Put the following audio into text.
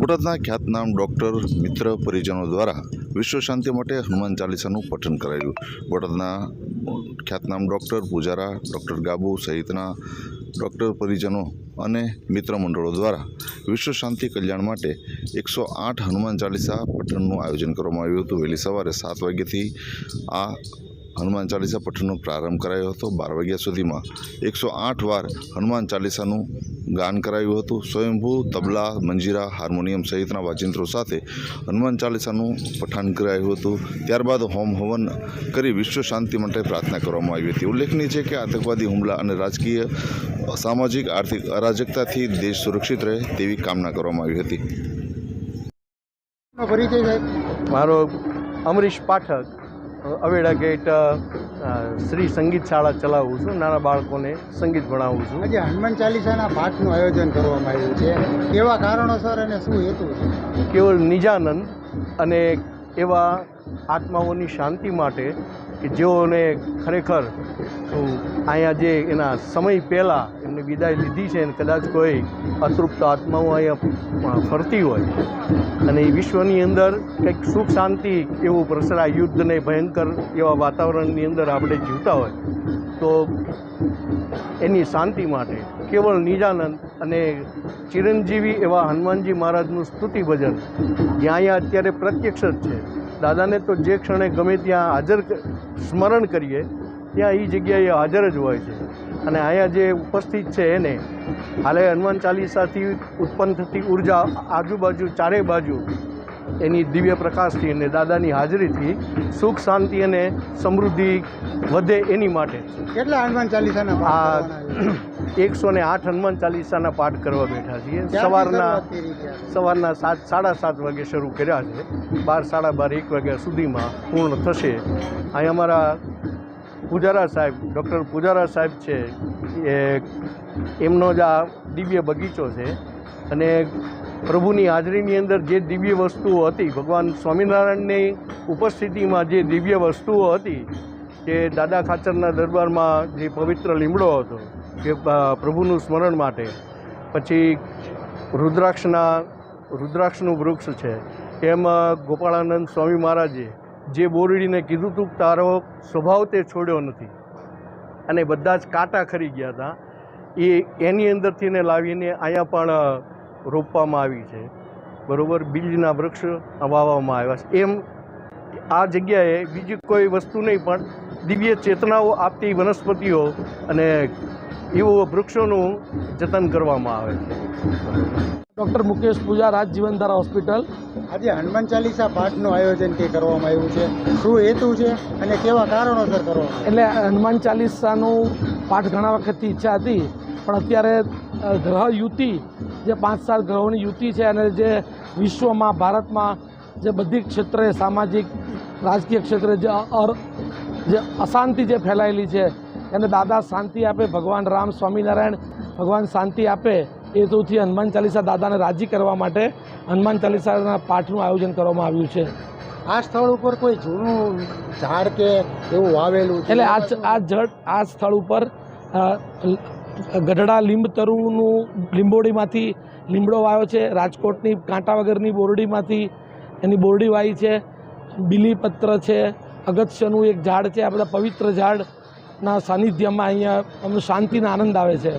બોટાદના ખ્યાતનામ ડૉક્ટર મિત્ર પરિજનો દ્વારા વિશ્વ શાંતિ માટે હનુમાન ચાલીસાનું પઠન કરાયું. બોટાદના ખ્યાતનામ ડૉક્ટર પૂજારા, ડૉક્ટર ગાબુ સહિતના ડૉક્ટર પરિજનો અને મિત્ર મંડળો દ્વારા વિશ્વ શાંતિ કલ્યાણ માટે એકસો આઠ હનુમાન ચાલીસા પઠનનું આયોજન કરવામાં આવ્યું હતું. વહેલી સવારે સાત વાગ્યાથી આ હનુમાન ચાલીસા પઠનનો પ્રારંભ કરાયો હતો. બાર વાગ્યા સુધીમાં એકસો આઠ વાર હનુમાન ચાલીસાનું ગાન કરાયું હતું. સ્વયંભૂ તબલા મંજીરા હાર્મોનિયમ સહિતના વાજિંત્રો સાથે હનુમાન ચાલીસાનું પઠાન કરાયું હતું. ત્યારબાદ હોમ હવન કરી વિશ્વ શાંતિ માટે પ્રાર્થના કરવામાં આવી હતી. ઉલ્લેખનીય છે કે આતંકવાદી હુમલા અને રાજકીય સામાજિક આર્થિક અરાજકતાથી દેશ સુરક્ષિત રહે તેવી કામના કરવામાં આવી હતી. સાહેબ. મારો અમરીશ પાઠક અવેડા ગેટ શ્રી સંગીત શાળા ચલાવું છું. નાના બાળકોને સંગીત ભણાવું છું. આજે હનુમાન ચાલીસાના પાઠનું આયોજન કરવામાં આવ્યું છે. કેવા કારણોસર અને શું હેતુ છે? કેવળ નિજાનંદ અને એવા આત્માઓની શાંતિ માટે કે જેઓને ખરેખર અહીંયા જે એના સમય પહેલાં એમને વિદાય લીધી છે અને કદાચ કોઈ અતૃપ્ત આત્માઓ અહીંયા ફરતી હોય. અને એ વિશ્વની અંદર કંઈક સુખ શાંતિ એવું પ્રસરા યુદ્ધને ભયંકર એવા વાતાવરણની અંદર આપણે જીવતા હોય, તો એની શાંતિ માટે કેવળ નિજાનંદ અને ચિરંજીવી એવા હનુમાનજી મહારાજનું સ્તુતિ ભજન જ્યાં અહીંયા અત્યારે પ્રત્યક્ષ જ છે. દાદાને તો જે ક્ષણે ગમે ત્યાં હાજર સ્મરણ કરીએ, ત્યાં એ જગ્યાએ હાજર જ હોય છે. અને અહીંયા જે ઉપસ્થિત છે એને હાલે હનુમાન ચાલીસાથી ઉત્પન્ન થતી ઊર્જા આજુબાજુ ચારે બાજુ એની દિવ્ય પ્રકાશથી અને દાદાની હાજરીથી સુખ શાંતિ અને સમૃદ્ધિ વધે એની માટે. છે કેટલા હનુમાન ચાલીસાના આ એકસો ને આઠ હનુમાન ચાલીસાના પાઠ કરવા બેઠા છીએ. સવારના? સવારના સાત સાડા સાત વાગે શરૂ કર્યા છે. બાર સાડા બાર એક વાગ્યા સુધીમાં પૂર્ણ થશે. અહીં અમારા પૂજારા સાહેબ, ડૉક્ટર પૂજારા સાહેબ છે, એ એમનો જ આ દિવ્ય બગીચો છે. અને પ્રભુની હાજરીની અંદર જે દિવ્ય વસ્તુઓ હતી, ભગવાન સ્વામિનારાયણની ઉપસ્થિતિમાં જે દિવ્ય વસ્તુઓ હતી કે દાદા ખાચરના દરબારમાં જે પવિત્ર લીમડો હતો કે પ્રભુનું સ્મરણ માટે. પછી રુદ્રાક્ષના, રુદ્રાક્ષનું વૃક્ષ છે. એમ ગોપાળાનંદ સ્વામી મહારાજે જે બોરડીને કીધું હતું તારો સ્વભાવ તે છોડ્યો નથી. અને બધા જ કાંટા ખરી ગયા હતા. એ એની અંદરથી ને લાવીને અહીંયા પણ રોપવામાં આવી છે. બરાબર? બીજના વૃક્ષ વાવવામાં આવ્યા છે. એમ આ જગ્યાએ બીજી કોઈ વસ્તુ નહીં, પણ દિવ્ય ચેતનાઓ આપતી વનસ્પતિઓ અને એવું વૃક્ષોનું જતન કરવામાં આવે છે. Doctor Mukesh Puja Raj Jeevandhara hospital. આજે હનુમાન ચાલીસા પાઠનું આયોજન તે કરવામાં આવ્યું છે? શું હેતુ છે અને કેવા કારણોસર કરો એટલે હનુમાન ચાલીસાનું પાઠ ઘણા વખતથી ઈચ્છા હતી પણ અત્યારે ગ્રહ યુતિ જે પાંચ સાત ગ્રહોની યુતિ છે અને જે વિશ્વમાં ભારતમાં જે બધી ક્ષેત્રે સામાજિક રાજકીય ક્ષેત્રે જે અર જે અશાંતિ જે ફેલાયેલી છે એને દાદા શાંતિ આપે ભગવાન રામ સ્વામિનારાયણ ભગવાન શાંતિ આપે હેતુથી હનુમાન ચાલીસા દાદાને રાજી કરવા માટે હનુમાન ચાલીસાના પાઠનું આયોજન કરવામાં આવ્યું છે. આ સ્થળ ઉપર કોઈ જૂનું ઝાડ કે એવું વાવેલું એટલે આ આ જળ આ સ્થળ ઉપર ગઢડા લીંબતરુનું લીંબોડીમાંથી લીમડો વાવ્યો છે રાજકોટની કાંટા વગરની બોરડીમાંથી એની બોરડી વાવી છે બીલીપત્ર છે અગત્યનું એક ઝાડ છે આ બધા પવિત્ર ઝાડના સાનિધ્યમાં અહીંયા અમને શાંતિનો આનંદ આવે છે.